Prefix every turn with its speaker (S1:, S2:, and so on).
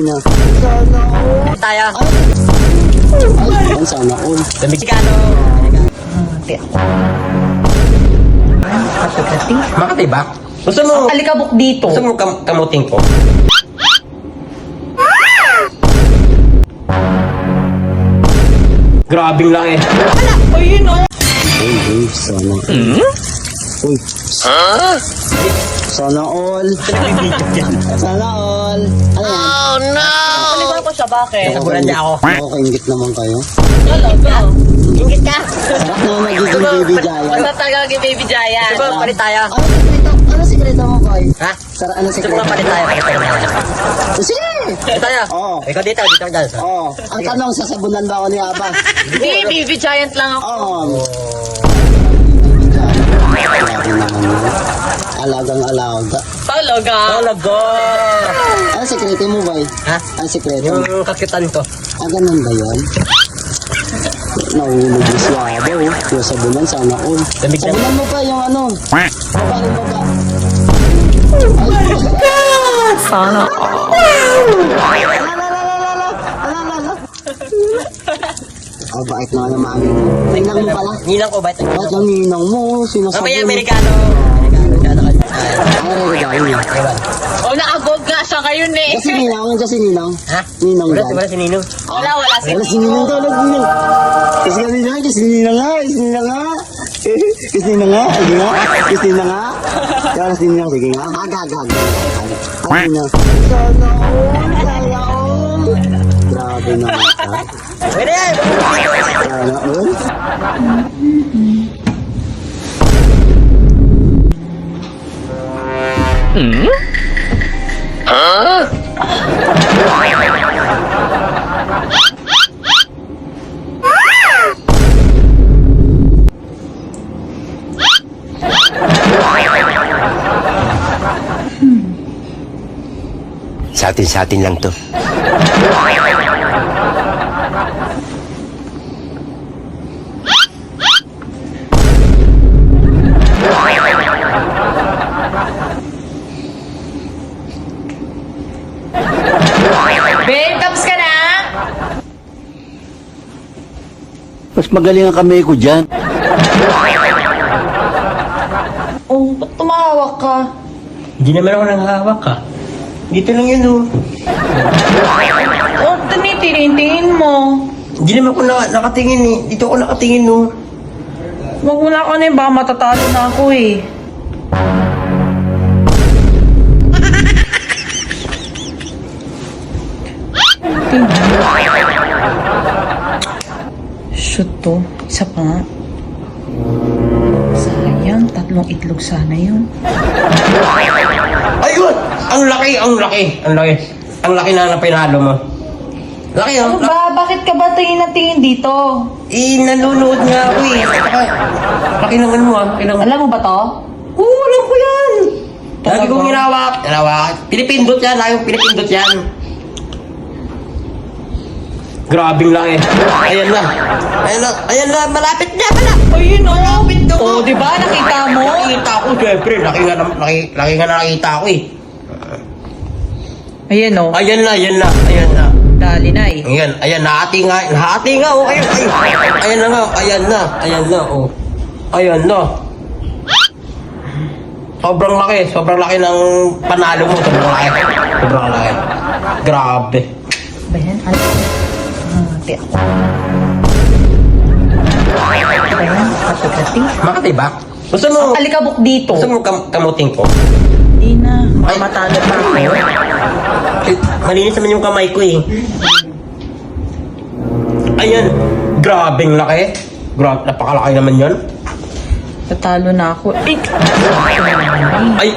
S1: na. Sana all.
S2: Tayo.
S1: Ay, sana all.
S2: Mexicano.
S3: Katagating.
S2: Makati ba? Gusto mo,
S3: Alikabok dito.
S2: gusto mo kam kamuting ko? Grabing laki.
S3: Ayun o.
S1: Uy, uy, sana. Uy. Sana all. Sana all. Ano yan?
S3: Paliwan ko siya, bakit?
S2: Nasabunan niya ako.
S1: Nakakaingit naman kayo.
S3: Talaga.
S2: Ingit ka.
S1: Sarap na magiging baby Jaya.
S3: Basta taga kay Baby Jaya.
S2: Mo, palit tayo.
S1: Ano sikreto? Ano sikreto mo, boy?
S2: Ha?
S1: Sara, ano sikreto?
S2: nga palit tayo. Palit tayo.
S1: Sige!
S2: Palit tayo.
S1: Oo.
S2: Ikaw dito, dito ka dyan.
S1: Oh, ang tanong, sasabunan ba ako ni Aba?
S3: Hindi, Baby Giant lang ako.
S1: Oo. Naman. Alagang alaga.
S3: Talaga.
S2: Talaga.
S1: Ano sikreto mo, boy?
S2: Ha?
S1: Ano sikreto mo?
S2: Yung kakitan ko.
S1: Ah, ganun ba yun? Nahulog yung si Aba, oh. Yung sabunan, sana all.
S2: Lamig na.
S1: Sabunan mo pa yung ano. Baba rin baba.
S3: Sana.
S1: Ah, bakit na naman? Ninang mo pala.
S2: Ninang ko, bait.
S1: Bakit lang ninang mo? Sinasabi
S2: Mamaya,
S1: mo.
S2: Amerikano. Amerikano ka.
S1: Ay, regalo niya.
S2: Ewan.
S3: O, nakagod ngayon eh.
S1: Kasi ninang, kasi ninang.
S2: Ha?
S1: Ninang
S2: Wala,
S1: dyan.
S2: wala si Ninong.
S3: Wala, wala.
S1: Wala si ninang daw, wala si ninang. Kasi kanina, kasi ninang nga, kasi ninang nga. Kasi ninang nga, sige nga, kasi ninang nga. Wala si ninang, sige nga. Hag, hag, hag. Ay, ninang. Sana all, sana all. Grabe na.
S2: Pwede yan.
S1: Sana all.
S4: Sa atin, sa atin lang to.
S1: Mas magaling ang kamay ko dyan.
S3: Oh, ba't tumawak ka?
S2: Hindi naman ako nanghahawak ka. Dito lang yun, oh.
S3: Oh, tinitingin mo.
S2: Hindi naman ako na, nakatingin, eh. Dito ako nakatingin, oh.
S3: Wag mo na ako na eh, baka matatalo na ako eh. Shoot to. Isa pa nga. Sayang, tatlong itlog sana yun.
S2: Ayun! Ang laki, ang laki, ang laki. Ang laki na napinalo mo. Laki, oh.
S3: Ano ba? Bakit ka ba tingin na tingin dito?
S2: Eh, nanonood nga ako, eh. Saka, laki ng ano mo, ah. Laki.
S3: Alam mo ba to?
S2: Oo, alam ko yan. Lagi
S3: Talaga?
S2: kong hinawak. Hinawak. Pinipindot yan, lagi kong pinipindot yan. Grabing laki. Ayan na. Ayan na. Ayan na. Malapit na. Malapit.
S3: Ayun o.
S2: Malapit na.
S3: Oh, di ba? Nakita mo?
S2: Nakita ko, syempre. Laki nga, na- laki, laki nga nakita ko eh.
S3: Ayan o.
S2: Ayan na, ayan na, ayan na.
S3: Dali na eh.
S2: Ayan, ayan, nahati nga, nahati nga, oh, ayan, ayan, ayan na nga, ayan na, ayan na, oh. Ayan na. Sobrang laki, sobrang laki ng panalo mo, sobrang laki. Sobrang laki. Grabe.
S3: Ba yan? Ano? Ah, ti ako. Ba yan? Katagating.
S2: Makati ba? Gusto mo,
S3: Alikabok dito.
S2: gusto mo kam kamuting ko?
S3: Hindi na.
S2: Ay.
S3: Matalo pa ako.
S2: Eh, malinis naman yung kamay ko eh. Ayan, grabing laki. Grabe, napakalaki naman yan.
S3: Tatalo na ako. Eh,
S2: Ay!